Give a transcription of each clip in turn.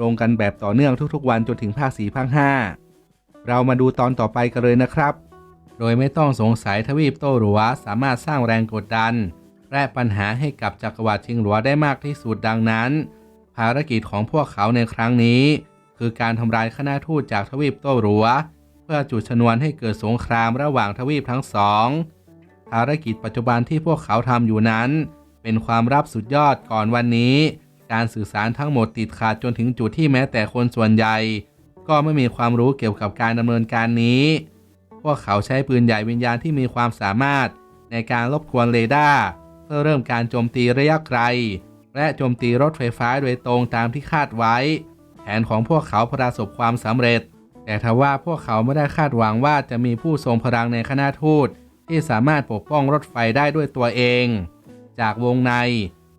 ลงกันแบบต่อเนื่องทุกๆ วันจนถึงภาคสี่ภาคห้าเรามาดูตอนต่อไปกันเลยนะครับ โดยไม่ต้องสงสัยทวีปโตหลัวสามารถสร้างแรงกดดันและปัญหาให้กับจักรวรรดิชิงหลัวได้มากที่สุดดังนั้น ภารกิจของพวกเขาในครั้งนี้ คือการทำลายคณะทูตจากทวีปโตหลัว เพื่อจุดชนวนให้เกิดสงครามระหว่างทวีปทั้งสองภารกิจปัจจุบันที่พวกเขาทำอยู่นั้น เป็นความลับสุดยอดก่อนวันนี้ การสื่อสารทั้งหมดติดขาดจนถึงจุดที่แม้แต่คนส่วนใหญ่ ก็ไม่มีความรู้เกี่ยวกับการดำเนินการนี้ พวกเขาใช้ปืนใหญ่วิญญาณที่มีความสามารถ ในการรบกวนเรดาร์เพื่อเริ่มการโจมตีระยะไกล และโจมตีรถไฟฟ้าโดยตรงตามที่คาดไว้ แผนของพวกเขาประสบความสำเร็จ แต่ทว่าพวกเขาไม่ได้คาดหวังว่าจะมีผู้ทรงพลังในคณะทูตที่สามารถปกป้องรถไฟได้ด้วยตัวเอง จากวงใน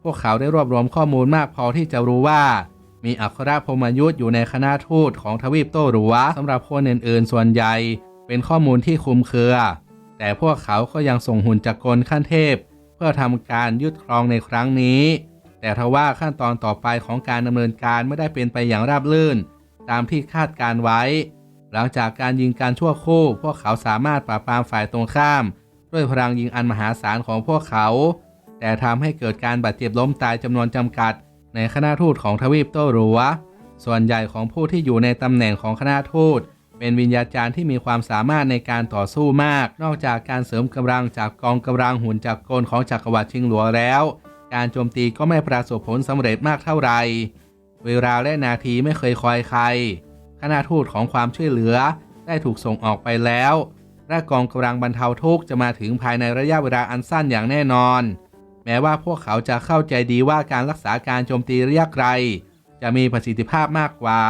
พวกเขาได้รวบรวมข้อมูลมากพอที่จะรู้ว่า มีอัครพมยุทธ์อยู่ในคณะทูตของทวีปโต้หลัวสำหรับคนอื่นๆ ส่วนใหญ่เป็นข้อมูลที่คุมเครือ แต่พวกเขาก็ยังส่งหุ่นจักรกลขั้นเทพ เพื่อทำการยึดครองในครั้งนี้ แต่ทว่าขั้นตอนต่อไปของการดำเนินการไม่ได้เป็นไปอย่างราบรื่น ตามที่คาดการไว้ หลังจากการยิงการชั่วคู่ พวกเขาสามารถปราบปรามฝ่ายตรงข้าม ด้วยพลังยิงอันมหาศาลของพวกเขา แต่ทำให้เกิดการบาดเจ็บล้มตายจำนวนจำกัด ในคณะทูตของทวีปโต้หลัว ส่วนใหญ่ของผู้ที่อยู่ในตำแหน่งของคณะทูตเป็นวิญญาจารย์ที่มีความสามารถในการต่อสู้มาก นอกจากการเสริมกำลังจากกองกำลังหุ่นจักกลของจักรวรรดิชิงหลัวแล้ว การโจมตีก็ไม่ประสบผลสำเร็จมากเท่าไหร่เวลาและนาทีไม่เคยคอยใคร คณะทูตของความช่วยเหลือได้ถูกส่งออกไปแล้ว และกองกำลังบรรเทาทุกข์จะมาถึงภายในระยะเวลาอันสั้นอย่างแน่นอน แม้ว่าพวกเขาจะเข้าใจดีว่าการรักษาการโจมตีระยะไกล จะมีประสิทธิภาพมากกว่า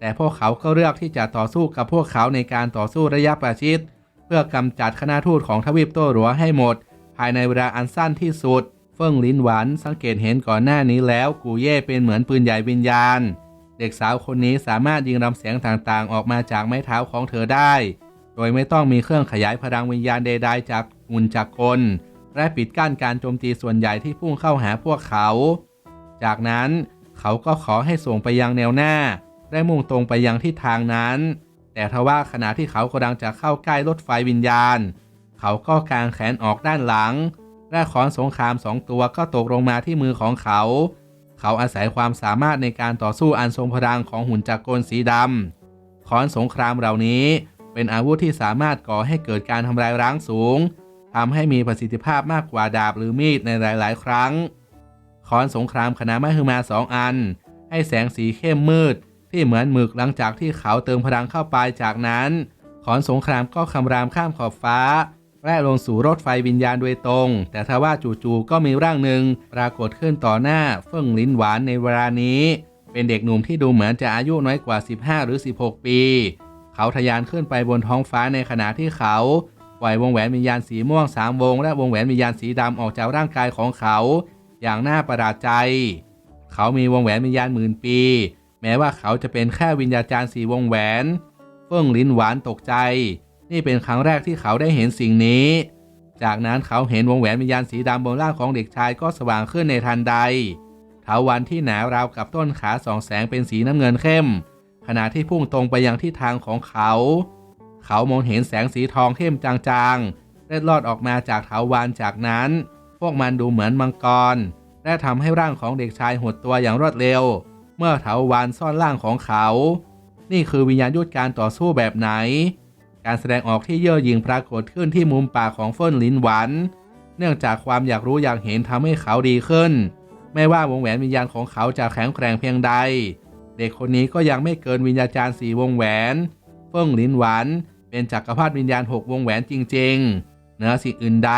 แต่พวกเขาก็เลือกที่จะต่อสู้กับพวกเขาในการต่อสู้ระยะประชิดเพื่อกำจัดคณะทูตของทวีปโต้หลัวให้หมด ภายในเวลาอันสั้นที่สุด เฟิ่งลินหวานสังเกตเห็นก่อนหน้านี้แล้วกูเย่เป็นเหมือนปืนใหญ่วิญญาณ เด็กสาวคนนี้สามารถยิงลำแสงต่างๆ ออกมาจากไม้เท้าของเธอได้ โดยไม่ต้องมีเครื่องขยายพลังวิญญาณใดๆจากหุ่นจากรกล และปิดกั้นการโจมตีส่วนใหญ่ที่พุ่งเข้าหาพวกเขา จากนั้นเขาก็ขอให้ส่งไปยังแนวหน้าได้มุ่งตรงไปยังทิศทางนั้น แต่ทว่าขณะที่เขากำลังจะเข้าใกล้รถไฟวิญญาณ เขาก็กางแขนออกด้านหลัง และขอนสงครามสองตัวก็ตกลงมาที่มือของเขา เขาอาศัยความสามารถในการต่อสู้อันทรงพลังของหุ่นจักรกลสีดำขอนสงครามเหล่านี้เป็นอาวุธที่สามารถก่อให้เกิดการทำลายร้างสูง ทำให้มีประสิทธิภาพมากกว่าดาบหรือมีดในหลาย ๆ ครั้งค้อนสงครามคณะมหึมาสองอัน ให้แสงสีเข้มมืด ที่เหมือนหมึกหลังจากที่เขาเติมพลังเข้าไปจากนั้นขอนสงครามก็คำรามข้ามขอบฟ้า และลงสู่รถไฟวิญญาณโดยตรง แต่ทว่าจู่ๆก็มีร่างหนึ่งปรากฏขึ้นต่อหน้าเฟิ่งลิ้นหวานในเวลานี้ เป็นเด็กหนุ่มที่ดูเหมือนจะอายุน้อยกว่า 15 หรือ 16 ปี เขาทะยานขึ้นไปบนท้องฟ้าในขณะที่เขา ล่อยวงแหวนวิญญาณสีม่วงสามวง และวงแหวนวิญญาณสีดำออกจากร่างกายของเขา อย่างน่าประหลาดใจ เขามีวงแหวนวิญญาณหมื่นปี แม้ว่าเขาจะเป็นแค่วิญญาจารย์สีวงแหวนเฟิ่งลิ้นหวานตกใจ นี่เป็นครั้งแรกที่เขาได้เห็นสิ่งนี้ จากนั้นเขาเห็นวงแหวนวิญญาณสีดำบนร่างของเด็กชายก็สว่างขึ้นในทันใดเถาวันที่หนาราวกับต้นขาสองแสงเป็นสีน้ำเงินเข้ม ขณะที่พุ่งตรงไปยังที่ทางของเขา เขามองเห็นแสงสีทองเข้มจางๆเล็ดลอดออกมาจากเถาวันจากนั้น พวกมันดูเหมือนมังกร และทำให้ร่างของเด็กชายหดตัวอย่างรวดเร็ว เมื่อเถาวันซ่อนร่างของเขา นี่คือวิญญาณยุทธการต่อสู้แบบไหน การแสดงออกที่เย่อหยิ่งปรากฏขึ้นที่มุมปากของเฟิ่นลินหวัน เนื่องจากความอยากรู้อยากเห็นทำให้เขาดีขึ้น ไม่ว่าวงแหวนวิญญาณของเขาจะแข็งแกร่งเพียงใด เด็กคนนี้ก็ยังไม่เกินวิญญาจารย์สีวงแหวน เฟิ่งลินหวัน เป็นจักรพรรดิวิญญาณหกวงแหวนจริง ๆ เหนือสิ่งอื่นใด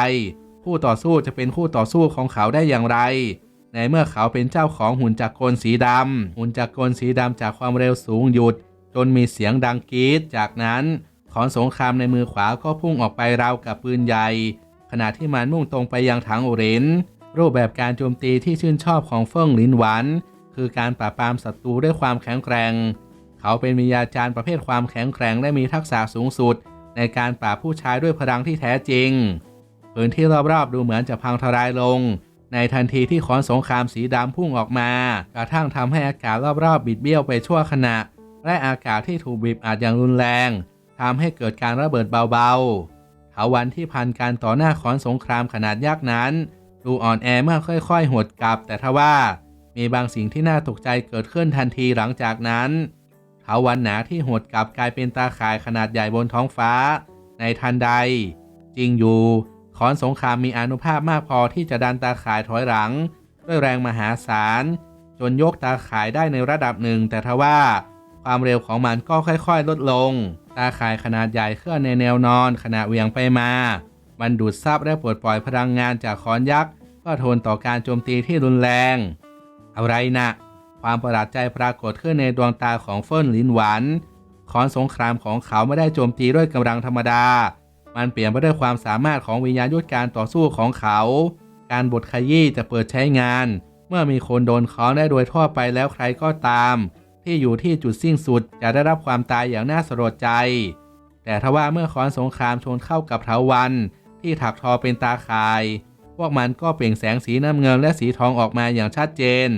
ผู้ต่อสู้จะเป็นคู่ต่อสู้ของเขาได้อย่างไร ในเมื่อเขาเป็นเจ้าของหุ่นจักรกลสีดำหุ่นจักรกลสีดำจากความเร็วสูงหยุด จนมีเสียงดังกรีดจากนั้นขอนสงครามในมือขวาก็พุ่งออกไปราวกับปืนใหญ่ ขณะที่มันมุ่งตรงไปยังถังโอเรนรูปแบบการโจมตีที่ชื่นชอบของเฟิ่งหลินหวัน คือการปราบปรามศัตรูด้วยความแข็งแกร่ง เขาเป็นวิญญาจารย์ประเภทความแข็งแกร่งและมีทักษะสูงสุด ในการปราบผู้ชายด้วยพลังที่แท้จริง พื้นที่รอบๆดูเหมือนจะพังทลายลง ในทันทีที่ขอนสงครามสีดำพุ่งออกมากระทั่งทำให้อากาศรอบๆบิดเบี้ยวไปชั่วขณะ และอากาศที่ถูกบีบอัดอย่างรุนแรงทำให้เกิดการระเบิดเบาๆเถาวันที่พันการต่อหน้าขอนสงครามขนาดยักษ์นั้น ดูอ่อนแอเมื่อค่อยๆหดกลับ แต่ทว่ามีบางสิ่งที่น่าตกใจเกิดขึ้นทันทีหลังจากนั้น เถาวันหนาที่หดกลับกลายเป็นตาข่ายขนาดใหญ่บนท้องฟ้า ในทันใด จริงอยู่ขอนสงครามมีอานุภาพมากพอที่จะดันตาข่ายถอยหลัง ด้วยแรงมหาศาล จนยกตาข่ายได้ในระดับหนึ่ง แต่ทว่า ความเร็วของมันก็ค่อยๆ ลดลง ตาข่ายขนาดใหญ่เคลื่อนในแนวนอนขณะเวียงไปมา มันดูดซับและปลดปล่อยพลังงานจากขอนยักษ์ก็ทนต่อการโจมตีที่รุนแรง อะไรนะ ความประหลาดใจปรากฏขึ้นในดวงตาของเฟิ่นลินหวันขอนสงครามของเขาไม่ได้โจมตีด้วยกำลังธรรมดา มันเปลี่ยนไปด้วยความสามารถของวิญญาณยุทธการต่อสู้ของเขา การบดขยี้จะเปิดใช้งาน เมื่อมีคนโดนค้อนได้โดยทั่วไปแล้วใครก็ตาม ที่อยู่ที่จุดสิ้นสุดจะได้รับความตายอย่างน่าสลดใจ แต่ทว่าเมื่อคอนสงครามชนเข้ากับเถาวัน ที่ถักทอเป็นตาข่าย พวกมันก็เปล่งแสงสีน้ำเงินและสีทองออกมาอย่างชัดเจน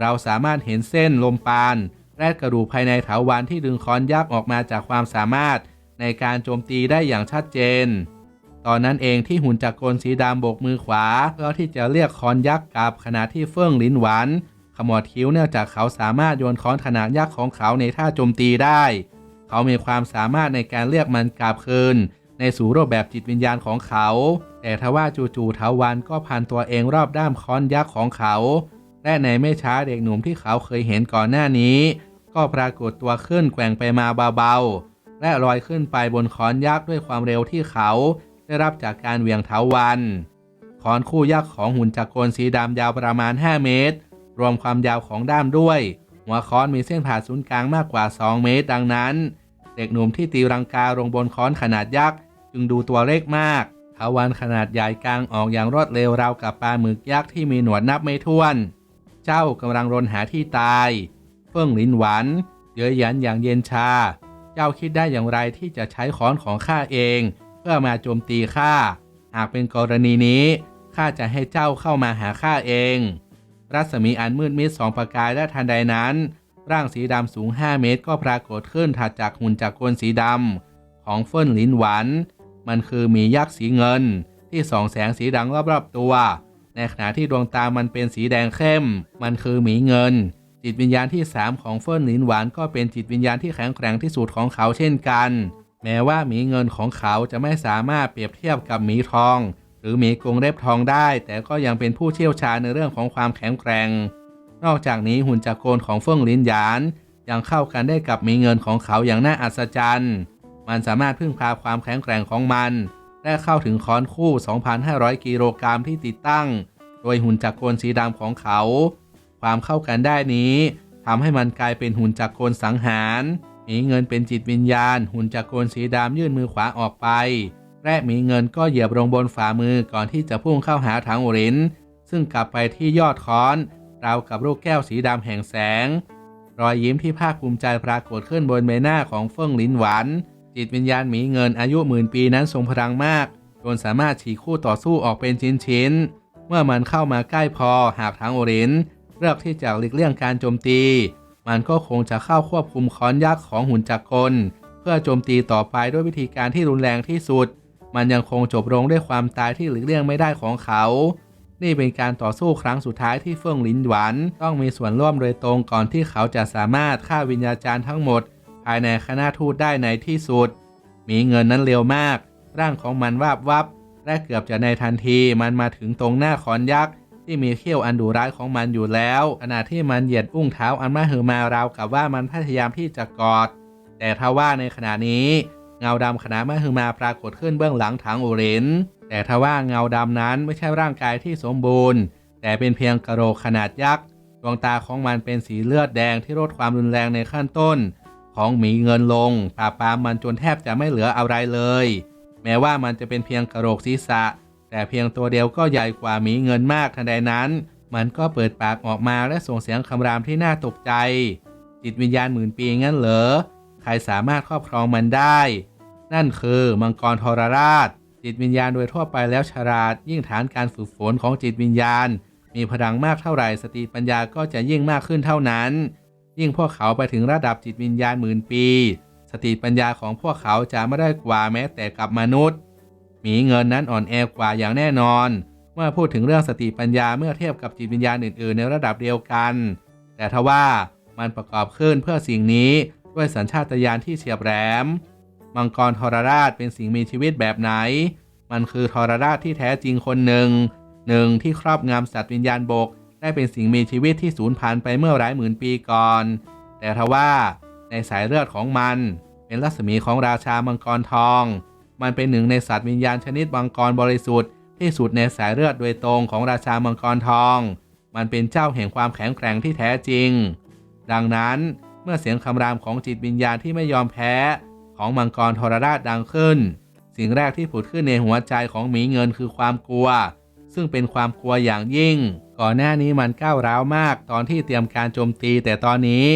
เราสามารถเห็นเส้นลมปานและกระดูกภายในเถาวันที่ดึงค้อนยักษ์ออกมาจากความสามารถ ในการโจมตีได้อย่างชัดเจน ตอนนั้นเองที่หุ่นจักรกลสีดำโบกมือขวาเพื่อที่จะเรียกค้อนยักษ์กลับขณะที่เฟื่องลิ้นหวานขมวดคิ้วเนื่องจากเขาสามารถโยนค้อนขนาดยักษ์ของเขาในท่าโจมตีได้ เขามีความสามารถในการเรียกมันกลับคืน ในสู่รูปแบบจิตวิญญาณของเขา แต่ทว่าจู่ๆเถาวันก็พันตัวเองรอบด้ามค้อนยักษ์ของเขา และในไม่ช้าเด็กหนุ่มที่เขาเคยเห็นก่อนหน้านี้ ก็ปรากฏตัวขึ้นแกว่งไปมาเบาๆ และลอยขึ้นไปบนคอนยักษ์ด้วยความเร็วที่เขาได้รับจากการเหวี่ยงเถาวันคอนคู่ยักษ์ของหุ่นจักรกลสีดำยาวประมาณ 5 เมตร รวมความยาวของด้ามด้วย หัวค้อนมีเส้นผ่าศูนย์กลางมากกว่า 2 เมตร ดังนั้น เด็กหนุ่มที่ตีรังกาลงบนค้อนขนาดยักษ์จึงดูตัวเล็กมากเถาวันขนาดใหญ่กลางออกอย่างรวดเร็วราวกับปลาหมึกยักษ์ที่มีหนวดนับไม่ถ้วน เจ้ากำลังรนหาที่ตาย เฟิ่งลินหวันเย้ยหยันอย่างเย็นชา เจ้าคิดได้อย่างไรที่จะใช้ค้อนของข้าเอง เพื่อมาโจมตีข้า หากเป็นกรณีนี้ข้าจะให้เจ้าเข้ามาหาข้าเอง รัศมีอันมืดมิดสองประกายและทันใดนั้น ร่างสีดำสูง 5 เมตรก็ปรากฏขึ้นถัดจากหุ่นจากกลสีดำของเฟิ่นลินหวัน มันคือมียักษ์สีเงินที่ส่องแสงสีดังรอบๆตัว ในขณะที่ดวงตามันเป็นสีแดงเข้ม มันคือหมีเงิน จิตวิญญาณที่ 3 ของเฟิ่นลินหวานก็เป็นจิตวิญญาณที่แข็งแกร่งที่สุดของเขาเช่นกัน แม้ว่าหมีเงินของเขาจะไม่สามารถเปรียบเทียบกับหมีทอง หรือหมีกรงเล็บทองได้ แต่ก็ยังเป็นผู้เชี่ยวชาญในเรื่องของความแข็งแกร่ง นอกจากนี้หุ่นจักรโกลของเฟิ่งลินหยาน ยังเข้ากันได้กับหมีเงินของเขาอย่างน่าอัศจรรย์ มันสามารถพึ่งพาความแข็งแกร่งของมัน และเข้าถึงค้อนคู่ 2,500 กิโลกรัมที่ติดตั้ง โดยหุ่นจักรกลสีดำของเขา ความเข้ากันได้นี้ทำให้มันกลายเป็นหุ่นจักรกลสังหารมีเงินเป็นจิตวิญญาณ หุ่นจักรกลสีดำยื่นมือขวาออกไปและมีเงินก็เหยียบลงบนฝ่ามือก่อนที่จะพุ่งเข้าหาถังอุรินซึ่งกลับไปที่ยอดค้อนราวกับลูกแก้วสีดำแห่งแสง รอยยิ้มที่ภาคภูมิใจปรากฏขึ้นบนใบหน้าของเฟิ่งลินหวาน จิตวิญญาณหมีเงินอายุหมื่นปีนั้นทรงพลังมาก จนสามารถฉีกคู่ต่อสู้ออกเป็นชิ้นๆ เมื่อมันเข้ามาใกล้พอหากทั้งโอรินเลือกที่จะหลีกเลี่ยงการโจมตี มันก็คงจะเข้าควบคุมค้อนยักษ์ของหุ่นจักรกล เพื่อโจมตีต่อไปด้วยวิธีการที่รุนแรงที่สุด มันยังคงจบลงด้วยความตายที่หลีกเลี่ยงไม่ได้ของเขา นี่เป็นการต่อสู้ครั้งสุดท้ายที่เฟิ่องลินหวานต้องมีส่วนร่วมโดยตรงก่อนที่เขาจะสามารถฆ่าวิญญาจารย์ทั้งหมด ภายในคณะทูตได้ในที่สุด มีเงินนั้นเร็วมาก ร่างของมันวาบวับ และเกือบจะในทันทีมันมาถึงตรงหน้าขอนยักษ์ที่มีเขี้ยวอันดุร้ายของมันอยู่แล้ว ขณะที่มันเหยียดอุ้งเท้าอันมาหือมาราวกับว่ามันพยายามที่จะกอด แต่ทว่าในขณะนี้ เงาดำขณะมาหือมาปรากฏขึ้นเบื้องหลังถังอเรนแต่ทว่าเงาดำนั้นไม่ใช่ร่างกายที่สมบูรณ์ แต่เป็นเพียงกระโหลกขนาดยักษ์ดวงตาของมันเป็นสีเลือดแดงที่ลดความรุนแรงในขั้นต้น ของหมีเงินลงปราบปรามมันจนแทบจะไม่เหลืออะไรเลย แม้ว่ามันจะเป็นเพียงกระโหลกศีรษะ แต่เพียงตัวเดียวก็ใหญ่กว่าหมีเงินมากทันใดนั้น มันก็เปิดปากออกมาและส่งเสียงคำรามที่น่าตกใจ จิตวิญญาณหมื่นปีงั้นเหรอใครสามารถครอบครองมันได้ นั่นคือมังกรทรราช จิตวิญญาณโดยทั่วไปแล้วฉลาด ยิ่งฐานการฝึกฝนของจิตวิญญาณ มีพลังมากเท่าไหร่สติปัญญาก็จะยิ่งมากขึ้นเท่านั้น ยิ่งพวกเขาไปถึงระดับจิตวิญญาณหมื่นปี สติปัญญาของพวกเขาจะไม่ได้กว่าแม้แต่กับมนุษย์หมีเงินนั้นอ่อนแอกว่าอย่างแน่นอน เมื่อพูดถึงเรื่องสติปัญญาเมื่อเทียบกับจิตวิญญาณอื่น ๆ ในระดับเดียวกัน แต่ทว่ามันประกอบขึ้นเพื่อสิ่งนี้ด้วยสัญชาตญาณที่เฉียบแหลม มังกรทรราชเป็นสิ่งมีชีวิตแบบไหน มันคือทรราชที่แท้จริงคนหนึ่งหนึ่งที่ครอบงำสัตว์วิญญาณบก ได้เป็นสิ่งมีชีวิตที่สูญพันธุ์ไปเมื่อหลายหมื่นปีก่อน แต่ทว่าในสายเลือดของมัน เป็นรัศมีของราชามังกรทอง มันเป็นหนึ่งในสัตว์วิญญาณชนิดมังกรบริสุทธิ์ที่สุดในสายเลือดโดยตรงของราชามังกรทอง มันเป็นเจ้าแห่งความแข็งแกร่งที่แท้จริง ดังนั้นเมื่อเสียงคำรามของจิตวิญญาณที่ไม่ยอมแพ้ของมังกรทรราชดังขึ้น สิ่งแรกที่ผุดขึ้นในหัวใจของหมีเงินคือความกลัว ซึ่งเป็นความกลัวอย่างยิ่ง ก่อนหน้านี้มันก้าวร้าวมาก ตอนที่เตรียมการโจมตี แต่ตอนนี้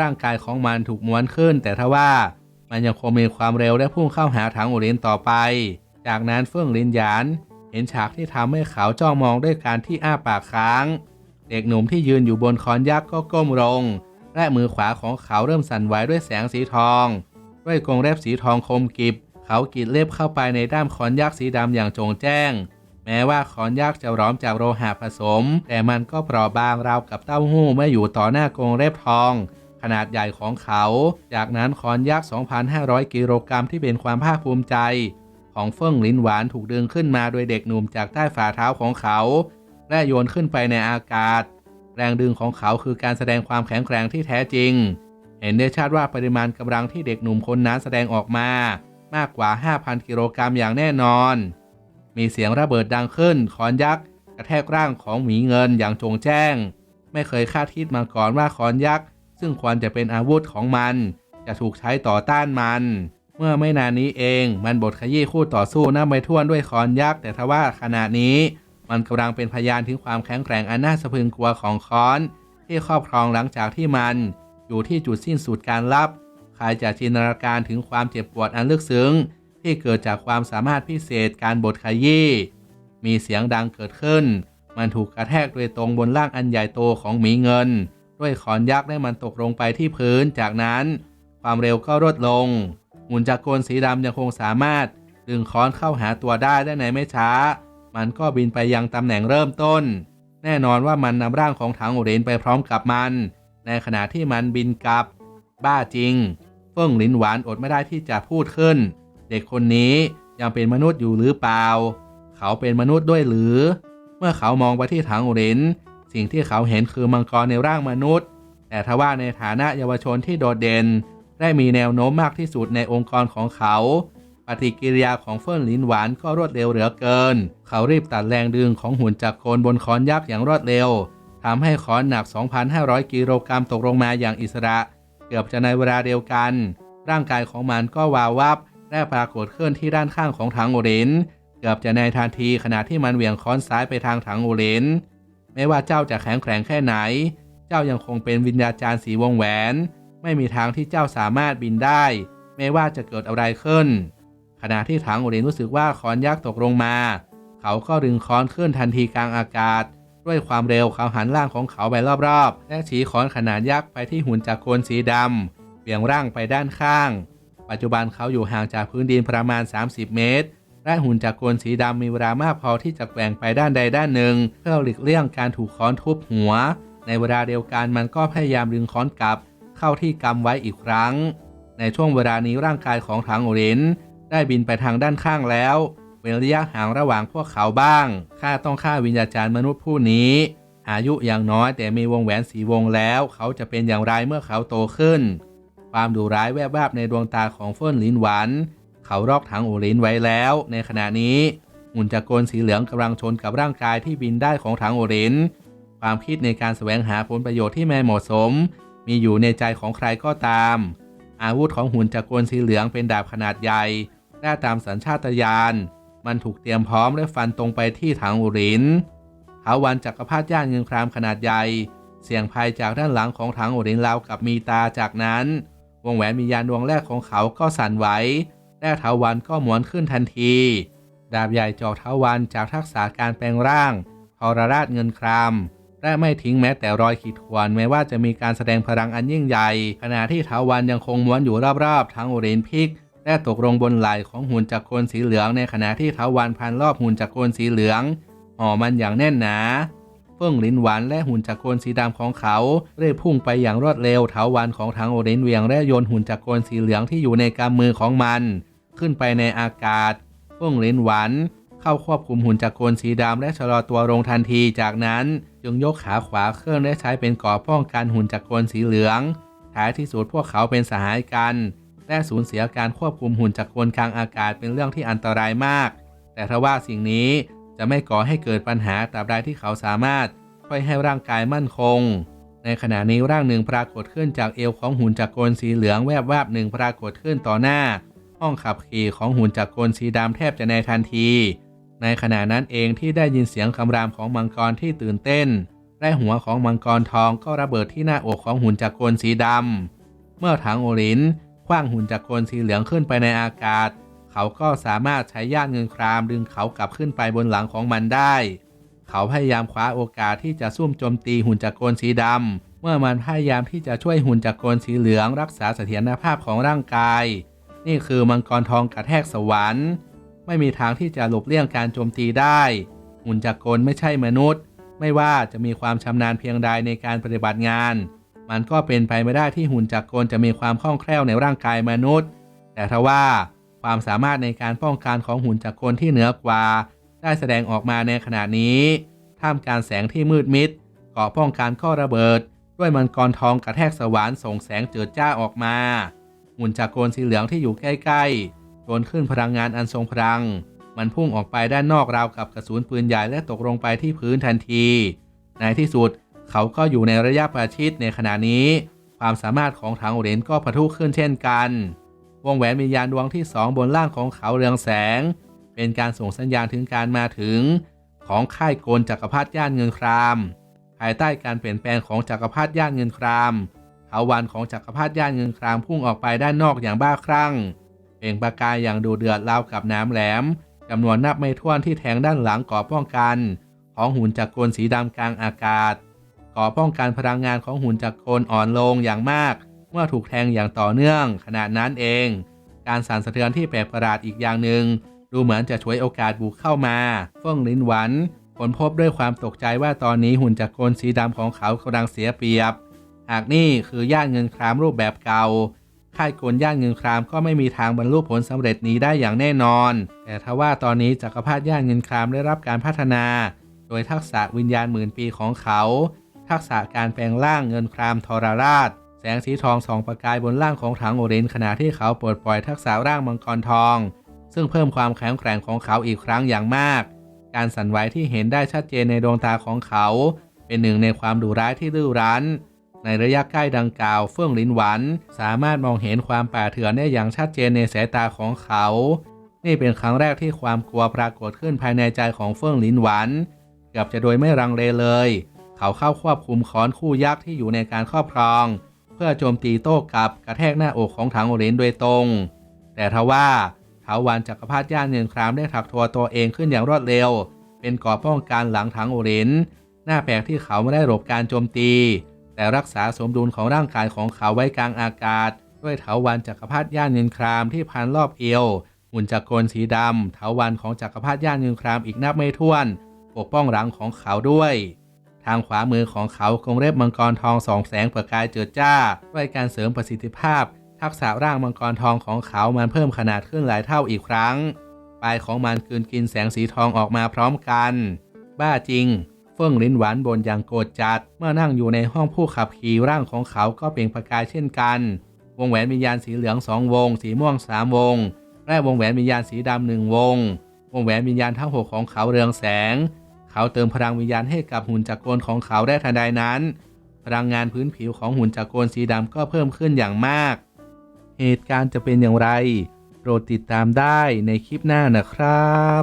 ร่างกายของมันถูกม้วนขึ้น แต่ทว่ามันยังคงมีความเร็วและพุ่งเข้าหาถังอุรินต่อไป จากนั้นเฟื่องลินหยาน เห็นฉากที่ทำให้เขาจ้องมองด้วยการที่อ้าปากค้าง เด็กหนุ่มที่ยืนอยู่บนคอนยักษ์ก็ก้มลง และมือขวาของเขาเริ่มสั่นไหวด้วยแสงสีทอง ด้วยกรงเล็บสีทองคมกิบ เขากรีดเล็บเข้าไปในด้ามคอนยักษ์สีดำอย่างจงแจ้ง แม้ว่าคอนยักษ์จะร้อมจากโลหะผสม แต่มันก็เปราะบางราวกับเต้าหู้เมื่ออยู่ต่อหน้ากรงเล็บทอง ขนาดใหญ่ของเขา จากนั้นคอนยักษ์ 2,500 กิโลกรัมที่เป็นความภาคภูมิใจ ของเฟิ่งลินหวานถูกดึงขึ้นมาโดยเด็กหนุ่มจากใต้ฝ่าเท้าของเขา และโยนขึ้นไปในอากาศ แรงดึงของเขาคือการแสดงความแข็งแกร่งที่แท้จริง เห็นได้ชัดว่าปริมาณกำลังที่เด็กหนุ่มคนนั้นแสดงออกมา มากกว่า 5,000 กิโลกรัมอย่างแน่นอน มีเสียงระเบิดดังขึ้นคอนยักษ์กระแทกร่างของหมีเงินอย่างโจงแจ้ง ไม่เคยคาดคิดมาก่อนว่าคอนยักษ์ซึ่งควรจะเป็นอาวุธของมัน จะถูกใช้ต่อต้านมัน เมื่อไม่นานนี้เองมันบทขยี้คู่ต่อสู้น้าไปท่วนด้วยคอนยักษ์แต่ทว่าขณะนี้ มันกำลังเป็นพยานถึงความแข็งแกร่งอันน่าสะพรึงกลัวของคอน ที่ครอบครองหลังจากที่มัน อยู่ที่จุดสิ้นสุดการลับใครจะจินตนาการถึงความเจ็บปวดอันลึกซึ้ง ที่เกิดจากความสามารถพิเศษการบดขยี้ มีเสียงดังเกิดขึ้น มันถูกกระแทกโดยตรงบนร่างอันใหญ่โตของหมีเงิน ด้วยขอนยักษ์ได้มันตกลงไปที่พื้น จากนั้น ความเร็วก็ลดลง หุ่นจักรกลสีดำยังคงสามารถ ดึงค้อนเข้าหาตัวได้ได้ในไม่ช้า มันก็บินไปยังตำแหน่งเริ่มต้น แน่นอนว่ามันนำร่างของถังโอเรนไปพร้อมกับมัน ในขณะที่มันบินกลับ บ้าจริง เฟิ่งลิ้นหวานอดไม่ได้ที่จะพูดขึ้น เด็กคนนี้ยังเป็นมนุษย์อยู่หรือเปล่า เขาเป็นมนุษย์ด้วยหรือ เมื่อเขามองไปที่ถังอุเรนสิ่งที่เขาเห็นคือมังกรในร่างมนุษย์ แต่ทว่าในฐานะเยาวชนที่โดดเด่น ได้มีแนวโน้มมากที่สุดในองค์กรของเขา ปฏิกิริยาของเฟิ่นลินหวานก็รวดเร็วเหลือเกิน เขารีบตัดแรงดึงของหุ่นจักโคนบนค้อนยักษ์อย่างรวดเร็วทำให้ค้อนหนัก 2,500 กิโลกรัมตกลงมาอย่างอิสระ เกือบจะในเวลาเดียวกัน ร่างกายของมันก็วาววับ และปรากฏขึ้นที่ด้านข้างของถังโอเรนเกือบจะในทันทีขณะที่มันเหวี่ยงค้อนซ้ายไปทางถังโอเรนไม่ว่าเจ้าจะแข็งแกร่งแค่ไหน เจ้ายังคงเป็นวิญญาจารย์สีวงแหวน ไม่มีทางที่เจ้าสามารถบินได้ ไม่ว่าจะเกิดอะไรขึ้น ขณะที่ถังโอเรนรู้สึกว่าค้อนยักษ์ตกลงมา เขาก็ดึงค้อนขึ้นทันทีกลางอากาศ ด้วยความเร็วเขาหันร่างของเขาไปรอบๆ และชี้ค้อนขนาดยักษ์ไปที่หุ่นจักรโคนสีดำเบี่ยงร่างไปด้านข้าง ปัจจุบันเขาอยู่ห่างจากพื้นดินประมาณ 30 เมตร และหุ่นจักรกลสีดำมีเวลามากพอที่จะแกว่งไปด้านใดด้านหนึ่ง เพื่อหลีกเลี่ยงการถูกค้อนทุบหัว ในเวลาเดียวกันมันก็พยายามดึงค้อนกลับ เข้าที่กำไว้อีกครั้ง ในช่วงเวลานี้ร่างกายของถังโอเรนได้บินไปทางด้านข้างแล้วเว้นระยะห่างระหว่างพวกเขาบ้าง ข้าต้องฆ่าวิญญาจารย์มนุษย์ผู้นี้ อายุอย่างน้อยแต่มีวงแหวนสีวงแล้ว เขาจะเป็นอย่างไรเมื่อเขาโตขึ้น ความดุร้ายแวบวาบในดวงตาของเฟิ่นลินหวานเขารอกถังโอลินไว้แล้ว ในขณะนี้หุ่นจักรกลสีเหลืองกำลังชนกับร่างกายที่บินได้ของถังโอรินความคิดในการแสวงหาผลประโยชน์ที่ไม่เหมาะสม มีอยู่ในใจของใครก็ตาม อาวุธของหุ่นจักรกลสีเหลืองเป็นดาบขนาดใหญ่และตามสัญชาตญาณมันถูกเตรียมพร้อมและฟันตรงไปที่ถังโอรินเถาวันจักรพรรดิย่านเงินครามขนาดใหญ่ เสียงภัยจากด้านหลังของถังโอรินราวกับมีตาจากนั้น วงแหวนมียานดวงแรกของเขาก็สั่นไหวและเถาวันก็หมุนขึ้นทันที ดาบใหญ่จอกเถาวันจากทักษะการแปลงร่างทรราชเงินครามและไม่ทิ้งแม้แต่รอยขีดข่วนแม้ว่าจะมีการแสดงพลังอันยิ่งใหญ่ ขณะที่เถาวันยังคงม้วนอยู่รอบๆทั้งโอเรนพิกและตกลงบนไหล่ของหุ่นจักรกลสีเหลืองในขณะที่เถาวันพันรอบหุ่นจักรกลสีเหลืองห่อมันอย่างแน่นหนา ฟื่องลิ้นหวานและหุ่นจักรกลสีดำของเขาเร่พุ่งไปอย่างรวดเร็วเถาวันของทางโอเรนเวียงและโยนหุ่นจักรกลสีเหลืองที่อยู่ในกำมือของมัน ขึ้นไปในอากาศเฟื่องลิ้นหวานเข้าควบคุมหุ่นจักรกลสีดำและชะลอตัวลงทันทีจากนั้นจึงยกขาขวาเคลื่อนและใช้เป็นก่อป้องกันหุ่นจักรกลสีเหลืองท้ายที่สุดพวกเขาเป็นสหายกันและสูญเสียการควบคุมหุ่นจักรกลกลางอากาศเป็นเรื่องที่อันตรายมาก แต่ทว่าสิ่งนี้ จะไม่ก่อให้เกิดปัญหาตราบใดที่เขาสามารถช่วยให้ร่างกายมั่นคง ในขณะนี้ร่างหนึ่งปรากฏขึ้นจากเอวของหุ่นจักรกลสีเหลืองแวบวาบหนึ่งปรากฏขึ้นต่อหน้า ห้องขับขี่ของหุ่นจักรกลสีดำแทบจะในทันที ในขณะนั้นเองที่ได้ยินเสียงคำรามของมังกรที่ตื่นเต้นและหัวของมังกรทองก็ระเบิดที่หน้าอกของหุ่นจักรกลสีดำเมื่อถังโอรินคว้างหุ่นจักรกลสีเหลืองขึ้นไปในอากาศ เขาก็สามารถใช้ย่านเงินครามดึงเขากลับขึ้นไปบนหลังของมันได้ เขาพยายามคว้าโอกาสที่จะซุ่มโจมตีหุ่นจักรกลสีดำเมื่อมันพยายามที่จะช่วยหุ่นจักรกลสีเหลืองรักษาเสถียรภาพของร่างกาย นี่คือมังกรทองกระแทกสวรรค์ ไม่มีทางที่จะหลบเลี่ยงการโจมตีได้ หุ่นจักรกลไม่ใช่มนุษย์ ไม่ว่าจะมีความชำนาญเพียงใดในการปฏิบัติงาน มันก็เป็นไปไม่ได้ที่หุ่นจักรกลจะมีความคล่องแคล่วในร่างกายมนุษย์ แต่ทว่า ความสามารถในการป้องกันของหุ่นจักรกลที่เหนือกว่า ได้แสดงออกมาในขณะนี้ ท่ามกลางแสงที่มืดมิดเกราะป้องกันก็ระเบิด ด้วยมังกรทองกระแทกสวรรค์ส่งแสงเจิดจ้าออกมา หุ่นจักรกลสีเหลืองที่อยู่ใกล้ๆโจนขึ้นพลังงานอันทรงพลัง มันพุ่งออกไปด้านนอกราวกับกระสุนปืนใหญ่และตกลงไปที่พื้นทันที ในที่สุดเขาก็อยู่ในระยะประชิดในขณะนี้ ความสามารถของถังโอเรนก็ปะทุขึ้นเช่นกัน วงแหวนวิญญาณดวงที่สองบนล่างของเขาเรืองแสง เป็นการส่งสัญญาณถึงการมาถึง ของค่ายโกลจักรพรรดิย่านเงินคราม ภายใต้การเปลี่ยนแปลงของจักรพรรดิย่านเงินครามเถาวันของจักรพรรดิย่านเงินครามพุ่งออกไปด้านนอกอย่างบ้าคลั่งเปล่งประกายอย่างดูเดือดราวกับน้ำแหลมจำนวนนับไม่ถ้วนที่แทงด้านหลังก่อป้องกัน ของหุ่นจักรกลสีดำกลางอากาศ ก่อป้องกันพลังงานของหุ่นจักรกลอ่อนลงอย่างมาก เมื่อถูกแทงอย่างต่อเนื่องขณะนั้นเอง การสั่นสะเทือนที่แปลกประหลาดอีกอย่างหนึ่งดูเหมือนจะช่วยโอกาสบุกเข้ามาเฟิ่งลินหวันผลพบด้วยความตกใจว่าตอนนี้หุ่นจักรกลสีดำของเขากำลังเสียเปรียบ หากนี่คือย่านเงินครามรูปแบบเก่าค่ายกลย่านเงินครามก็ไม่มีทางบรรลุผลสำเร็จนี้ได้อย่างแน่นอน แต่ทว่าตอนนี้จักรพรรดิย่านเงินครามได้รับการพัฒนา โดยทักษะวิญญาณหมื่นปีของเขา ทักษะการแปลงร่างเงินครามทรราช แสงสีทองส่องประกายบนร่างของถังโอเรนขณะที่เขาปลดปล่อยทักษะร่างมังกรทอง ซึ่งเพิ่มความแข็งแกร่งของเขาอีกครั้งอย่างมาก การสั่นไหวที่เห็นได้ชัดเจนในดวงตาของเขา เป็นหนึ่งในความดุร้ายที่ดื้อรั้น ในระยะใกล้ดังกล่าวเฟื่องลินหวัน สามารถมองเห็นความป่าเถื่อนได้อย่างชัดเจนในสายตาของเขา นี่เป็นครั้งแรกที่ความกลัวปรากฏขึ้นภายในใจของเฟื่องลินหวันเกือบจะโดยไม่รังเลเลย เขาเข้าควบคุมค้อนคู่ยักษ์ที่อยู่ในการครอบครอง พื่อโจมตีโต้กลับกระแทกหน้าอกของถังโอเรนโดยตรง แต่ทว่าเถาวันจักรพรรดิย่านเงินครามได้ถักทัวตัวเองขึ้นอย่างรวดเร็ว เป็นก่อป้องกันหลังถังโอเรนหน้าแปลกที่เขาไม่ได้หลบการโจมตี แต่รักษาสมดุลของร่างกายของเขาไว้กลางอากาศ ด้วยเถาวันจักรพรรดิย่านเงินครามที่พันรอบเอวหุ่นจักรกลสีดำเถาวันของจักรพรรดิย่านเงินครามอีกนับไม่ถ้วน ปกป้องหลังของเขาด้วย ทางขวามือของเขาคงเล็บมังกรทองสองแสงประกายเจิดจ้าด้วยการเสริมประสิทธิภาพ ทักษะร่างมังกรทองของเขามันเพิ่มขนาดขึ้นหลายเท่าอีกครั้งปลายของมันคืนกินแสงสีทองออกมาพร้อมกัน บ้าจริง เฟื่องลิ้นหวานบนอย่างโกรธจัด เมื่อนั่งอยู่ในห้องผู้ขับขี่ร่างของเขาก็เปล่งประกายเช่นกัน วงแหวนวิญญาณสีเหลืองสองวง สีม่วงสามวง และวงแหวนวิญญาณสีดำหนึ่งวง วงแหวนวิญญาณทั้งหกของเขาเรืองแสง เขาเติมพลังวิญญาณให้กับหุ่นจักรกลของเขาได้ทันใดนั้น พลังงานพื้นผิวของหุ่นจักรกลสีดำก็เพิ่มขึ้นอย่างมาก เหตุการณ์จะเป็นอย่างไรโปรดติดตามได้ในคลิปหน้านะครับ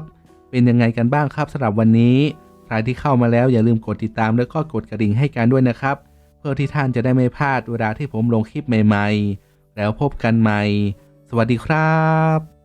เป็นยังไงกันบ้างครับสำหรับวันนี้ ใครที่เข้ามาแล้วอย่าลืมกดติดตามแล้วก็กดกระดิ่งให้กันด้วยนะครับ เพื่อที่ท่านจะได้ไม่พลาดเวลาที่ผมลงคลิปใหม่ ๆ แล้วพบกันใหม่ สวัสดีครับ